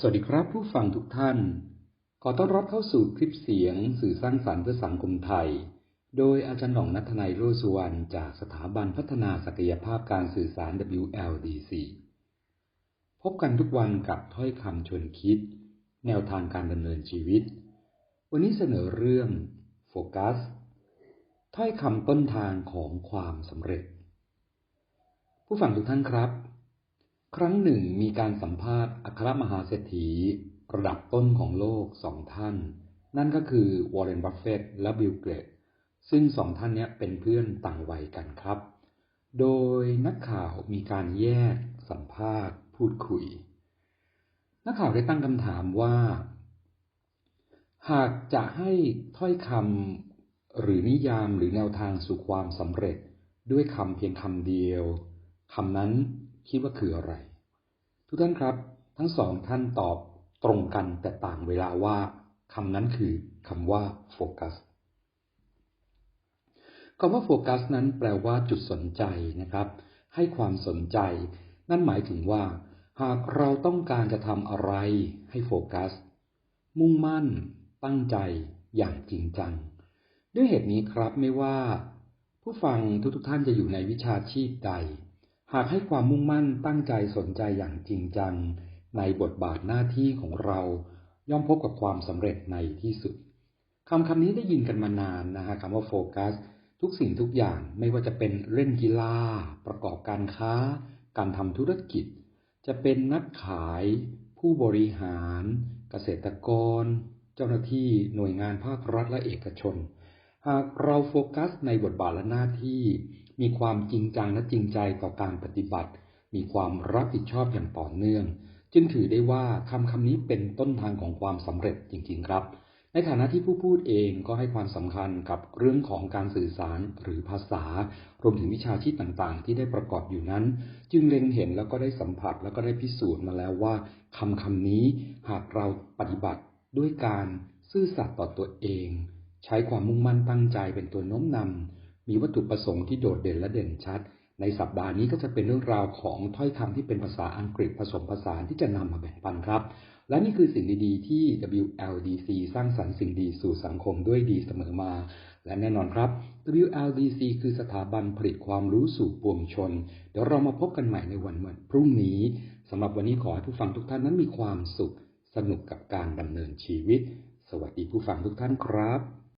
สวัสดีครับผู้ฟังทุกท่าน ขอต้อนรับเข้าสู่คลิปเสียงสื่อสร้างสรรค์เพื่อสังคมไทย โดยอาจารย์หน่องนัทนายโรสุวรรณจากสถาบันพัฒนาศักยภาพการสื่อสาร WLDC พบกันทุกวันกับถ้อยคำชวนคิด แนวทางการดำเนินชีวิต วันนี้เสนอเรื่องโฟกัส ถ้อยคำต้นทางของความสำเร็จ ผู้ฟังทุกท่านครับ ครั้งหนึ่งมีการสัมภาษณ์อัครมหาเศรษฐีระดับต้นของโลกสองท่าน นั่นก็คือวอร์เรนบัฟเฟตและบิลเกตซึ่งสองท่านนี้เป็นเพื่อนต่างวัยกันครับ โดยนักข่าวมีการแยกสัมภาษณ์ พูดคุย นักข่าวได้ตั้งคำถามว่า หากจะให้ถ้อยคำหรือนิยามหรือแนวทางสู่ความสำเร็จด้วยคำเพียงคำเดียวคำนั้น คิดว่าคืออะไร ทุกท่านครับ ทั้งสองท่านตอบตรงกันแต่ต่างเวลาว่าคำนั้นคือคำว่าโฟกัสคำว่าโฟกัสนั้นแปลว่าจุดสนใจนะครับ ให้ความสนใจ นั่นหมายถึงว่า หากเราต้องการจะทำอะไรให้โฟกัส มุ่งมั่น ตั้งใจอย่างจริงจัง ด้วยเหตุนี้ครับไม่ว่า ผู้ฟังทุกๆท่านจะอยู่ในวิชาชีพใด หากให้ความมุ่งมั่นตั้งใจสนใจอย่างจริงจัง ในบทบาทหน้าที่ของเราย่อมพบกับความสำเร็จในที่สุดคำคำนี้ได้ยินกันมานานนะฮะคำว่าโฟกัส ทุกสิ่งทุกอย่างไม่ว่าจะเป็นเล่นกีฬา ประกอบการค้า การทำธุรกิจ จะเป็นนักขาย ผู้บริหาร เกษตรกร เจ้าหน้าที่หน่วยงานภาครัฐและเอกชน หากเราโฟกัสในบทบาทและหน้าที่ มีความจริงจังและจริงใจต่อการปฏิบัติ มีความรับผิดชอบอย่างต่อเนื่อง จึงถือได้ว่าคำคำนี้เป็นต้นทางของความสำเร็จจริง ๆ ครับ ในฐานะที่ผู้พูดเองก็ให้ความสำคัญกับเรื่องของการสื่อสารหรือภาษา รวมถึงวิชาชีพต่างๆ ที่ได้ประกอบอยู่นั้น จึงเล็งเห็นแล้วก็ได้สัมผัสแล้วก็ได้พิสูจน์มาแล้วว่าคำคำนี้หากเราปฏิบัติด้วยการซื่อสัตย์ต่อตัวเอง ใช้ความมุ่งมั่นตั้งใจเป็นตัวโน้มนำ มีวัตถุประสงค์ที่โดดเด่นและเด่นชัด ในสัปดาห์นี้ก็จะเป็นเรื่องราวของถ้อยคำที่เป็นภาษาอังกฤษผสมผสานที่จะนำมาแบ่งปันครับ และนี่คือสิ่งดีๆ ที่ WLDC สร้างสรรค์สิ่งดีสู่สังคมด้วยดีเสมอมา และแน่นอนครับ WLDC คือสถาบันผลิตความรู้สู่ปวงชน เดี๋ยวเรามาพบกันใหม่ในวันวันพรุ่งนี้สำหรับวันนี้ขอให้ผู้ฟังทุกท่านนั้นมีความสุข สนุกกับการดำเนินชีวิต สวัสดีผู้ฟังทุกท่านครับ